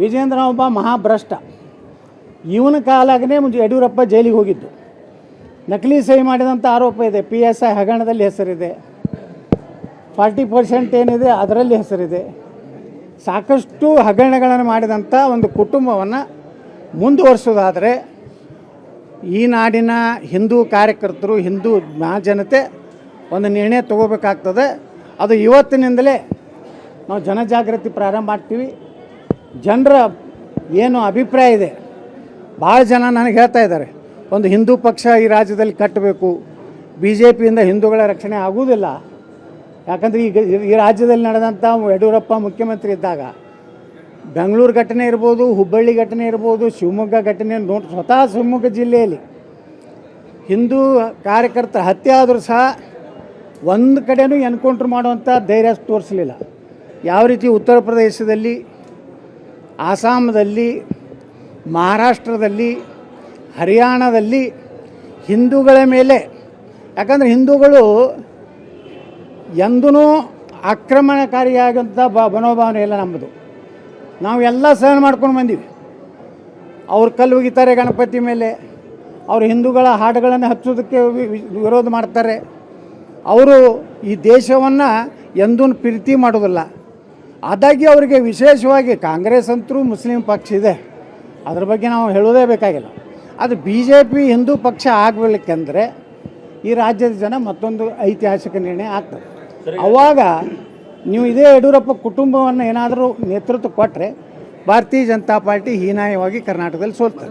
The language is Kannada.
ವಿಜೇಂದ್ರ ಒಬ್ಬ ಮಹಾಭ್ರಷ್ಟ. ಇವನ ಕಾಲಾಗನೇ ಮುಂಚೆ ಯಡಿಯೂರಪ್ಪ ಜೈಲಿಗೆ ಹೋಗಿದ್ದು. ನಕಲಿ ಸಹಿ ಮಾಡಿದಂಥ ಆರೋಪ ಇದೆ. ಪಿ ಎಸ್ ಐ ಹಗರಣದಲ್ಲಿ ಹೆಸರಿದೆ. ಫಾರ್ಟಿ ಪರ್ಸೆಂಟ್ ಏನಿದೆ ಅದರಲ್ಲಿ ಹೆಸರಿದೆ. ಸಾಕಷ್ಟು ಹಗರಣಗಳನ್ನು ಮಾಡಿದಂಥ ಒಂದು ಕುಟುಂಬವನ್ನು ಮುಂದುವರಿಸೋದಾದರೆ ಈ ನಾಡಿನ ಹಿಂದೂ ಕಾರ್ಯಕರ್ತರು, ಹಿಂದೂ ಜನತೆ ಒಂದು ನಿರ್ಣಯ ತಗೋಬೇಕಾಗ್ತದೆ. ಅದು ಇವತ್ತಿನಿಂದಲೇ ನಾವು ಜನಜಾಗೃತಿ ಪ್ರಾರಂಭ ಮಾಡ್ತೀವಿ. ಜನರ ಏನು ಅಭಿಪ್ರಾಯ ಇದೆ ಭಾಳ ಜನ ನನಗೆ ಹೇಳ್ತಾ ಇದ್ದಾರೆ, ಒಂದು ಹಿಂದೂ ಪಕ್ಷ ಈ ರಾಜ್ಯದಲ್ಲಿ ಕಟ್ಟಬೇಕು ಬಿ ಜೆ ಪಿಯಿಂದ ಹಿಂದೂಗಳ ರಕ್ಷಣೆ ಆಗುವುದಿಲ್ಲ. ಯಾಕಂದರೆ ಈಗ ಈ ರಾಜ್ಯದಲ್ಲಿ ನಡೆದಂಥ ಯಡಿಯೂರಪ್ಪ ಮುಖ್ಯಮಂತ್ರಿ ಇದ್ದಾಗ, ಬೆಂಗಳೂರು ಘಟನೆ ಇರ್ಬೋದು, ಹುಬ್ಬಳ್ಳಿ ಘಟನೆ ಇರ್ಬೋದು, ಶಿವಮೊಗ್ಗ ಘಟನೆ ನೋಡಿ ಸ್ವತಃ ಶಿವಮೊಗ್ಗ ಜಿಲ್ಲೆಯಲ್ಲಿ ಹಿಂದೂ ಕಾರ್ಯಕರ್ತರ ಹತ್ಯೆ ಆದರೂ ಸಹ ಒಂದು ಕಡೆಯೂ ಎನ್ಕೌಂಟ್ರ್ ಮಾಡುವಂಥ ಧೈರ್ಯ ತೋರಿಸಲಿಲ್ಲ. ಯಾವ ರೀತಿ ಉತ್ತರ ಪ್ರದೇಶದಲ್ಲಿ ಆಸಾಮದಲ್ಲಿ ಮಹಾರಾಷ್ಟ್ರದಲ್ಲಿ, ಹರಿಯಾಣದಲ್ಲಿ ಹಿಂದೂಗಳ ಮೇಲೆ. ಯಾಕಂದರೆ ಹಿಂದೂಗಳು ಎಂದೂ ಆಕ್ರಮಣಕಾರಿಯಾಗಂಥ ಬ, ಮನೋಭಾವನೆ ಇಲ್ಲ ನಮ್ಮದು. ನಾವು ಎಲ್ಲ ಸಹನ ಮಾಡ್ಕೊಂಡು ಬಂದೀವಿ. ಅವ್ರು ಕಲ್ಲು ಒಗಿತಾರೆ ಗಣಪತಿ ಮೇಲೆ. ಅವರು ಹಿಂದೂಗಳ ಹಾಡುಗಳನ್ನು ಹಚ್ಚೋದಕ್ಕೆ ವಿರೋಧ ಮಾಡ್ತಾರೆ. ಅವರು ಈ ದೇಶವನ್ನು ಎಂದೂ ಪ್ರೀತಿ ಮಾಡೋದಿಲ್ಲ. ಆದಾಗ್ಯೂ ಅವರಿಗೆ ವಿಶೇಷವಾಗಿ ಕಾಂಗ್ರೆಸ್ ಅಂತರೂ ಮುಸ್ಲಿಂ ಪಕ್ಷ ಇದೆ. ಅದ್ರ ಬಗ್ಗೆ ನಾವು ಹೇಳೋದೇ ಬೇಕಾಗಿಲ್ಲ. ಅದು ಬಿ ಜೆ ಪಿ ಹಿಂದೂ ಪಕ್ಷ ಆಗಬೇಕಂದ್ರೆ ಈ ರಾಜ್ಯದ ಜನ ಮತ್ತೊಂದು ಐತಿಹಾಸಿಕ ನಿರ್ಣಯ ಆಗ್ತದೆ. ಅವಾಗ ನೀವು ಇದೇ ಯಡಿಯೂರಪ್ಪ ಕುಟುಂಬವನ್ನು ಏನಾದರೂ ನೇತೃತ್ವ ಕೊಟ್ಟರೆ ಭಾರತೀಯ ಜನತಾ ಪಾರ್ಟಿ ಹೀನಾಯವಾಗಿ ಕರ್ನಾಟಕದಲ್ಲಿ ಸೋಲ್ತದೆ.